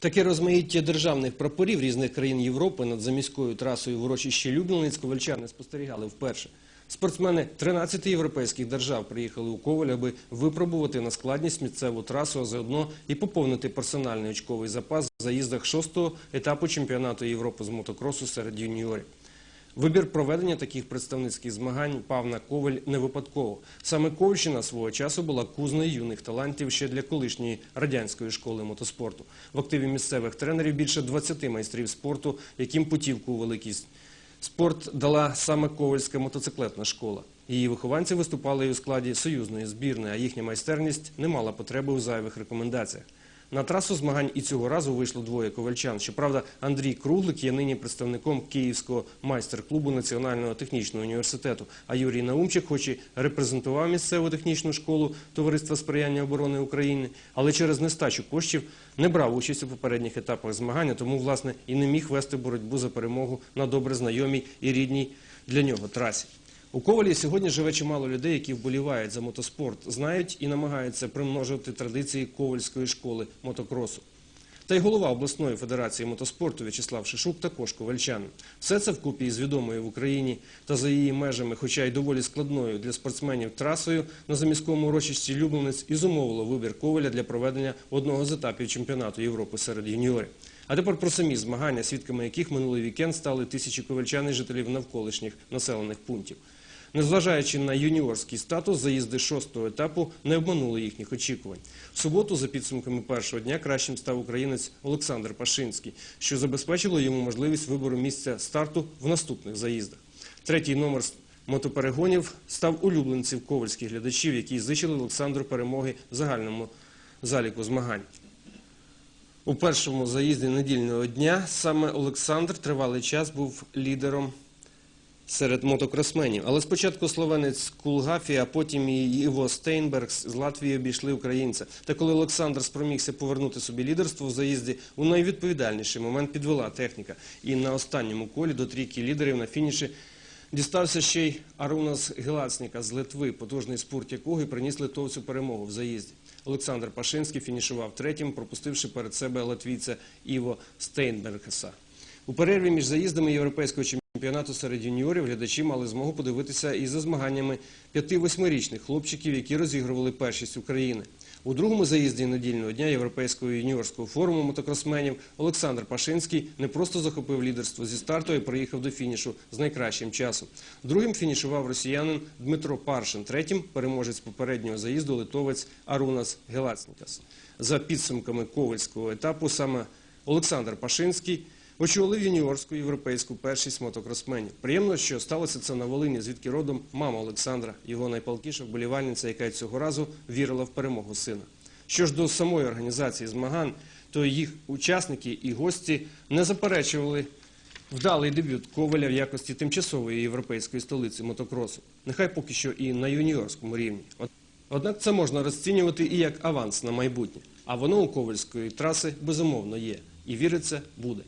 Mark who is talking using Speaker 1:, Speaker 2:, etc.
Speaker 1: Таке розмаїття державних прапорів різних країн Європи над заміською трасою в урочищі Люблінець ковальчани спостерігали вперше. Спортсмени 13 європейських держав приїхали у Коваль, аби випробувати на складність місцеву трасу, а заодно і поповнити персональний очковий запас в заїздах шостого етапу чемпіонату Європи з мотокросу серед юніорів. Вибір проведення таких представницьких змагань пав на Коваль не випадково. Саме Ковальщина свого часу була кузнею юних талантів ще для колишньої радянської школи мотоспорту. В активі місцевих тренерів більше 20 майстрів спорту, яким путівку у великий спорт дала саме Ковальська мотоциклетна школа. Її вихованці виступали і у складі союзної збірної, а їхня майстерність не мала потреби у зайвих рекомендаціях. На трасу змагань і цього разу вийшло двоє ковальчан. Щоправда, Андрій Круглик є нині представником Київського майстер-клубу Національного технічного університету. А Юрій Наумчик, хоч і репрезентував місцеву технічну школу Товариства сприяння оборони України, але через нестачу коштів не брав участь у попередніх етапах змагання, тому власне і не міг вести боротьбу за перемогу на добре знайомій і рідній для нього трасі. У Ковалі сьогодні живе чимало людей, які вболівають за мотоспорт, знають і намагаються примножувати традиції ковальської школи мотокросу. Та й голова обласної федерації мотоспорту В'ячеслав Шишук також ковальчанин. Все це вкупі із відомою в Україні та за її межами, хоча й доволі складною для спортсменів трасою на заміському урочищі Люблинець і зумовило вибір Коваля для проведення одного з етапів чемпіонату Європи серед юніорів. А тепер про самі змагання, свідками яких минулий вікенд стали тисячі ковальчан і жителів навколишніх населених пунктів. Незважаючи на юніорський статус, заїзди шостого етапу не обманули їхніх очікувань. В суботу, за підсумками першого дня, кращим став українець Олександр Пашинський, що забезпечило йому можливість вибору місця старту в наступних заїздах. Третій номер мотоперегонів став улюбленців ковальських глядачів, які зичили Олександру перемоги в загальному заліку змагань. У першому заїзді недільного дня саме Олександр тривалий час був лідером серед мотокросменів. Але спочатку словенець Кулгафі, а потім і Іво Стейнберг з Латвії обійшли українця. Та коли Олександр спромігся повернути собі лідерство в заїзді, у найвідповідальніший момент підвела техніка. І на останньому колі до трійки лідерів на фініші дістався ще й Арунас Гелацніка з Литви, потужний спорт якого і приніс литовцю перемогу в заїзді. Олександр Пашинський фінішував третім, пропустивши перед себе латвійця Іво Стейнбергеса. У перерві між заїздами європейського чемпіонату серед юніорів глядачі мали змогу подивитися і за змаганнями п'яти-восьмирічних хлопчиків, які розігрували першість України. У другому заїзді недільного дня Європейського юніорського форуму мотокросменів Олександр Пашинський не просто захопив лідерство зі старту, й приїхав до фінішу з найкращим часом. Другим фінішував росіянин Дмитро Паршин, третім переможець попереднього заїзду литовець Арунас Гелацнікас. За підсумками ковальського етапу саме Олександр Пашинський очолив юніорську європейську першість мотокросменів. Приємно, що сталося це на Волині, звідки родом мама Олександра, його найпалкіша вболівальниця, яка цього разу вірила в перемогу сина. Що ж до самої організації змагань, то їх учасники і гості не заперечували вдалий дебют Коваля в якості тимчасової європейської столиці мотокросу. Нехай поки що і на юніорському рівні. Однак це можна розцінювати і як аванс на майбутнє. А воно у ковальської траси безумовно є. І віриться буде.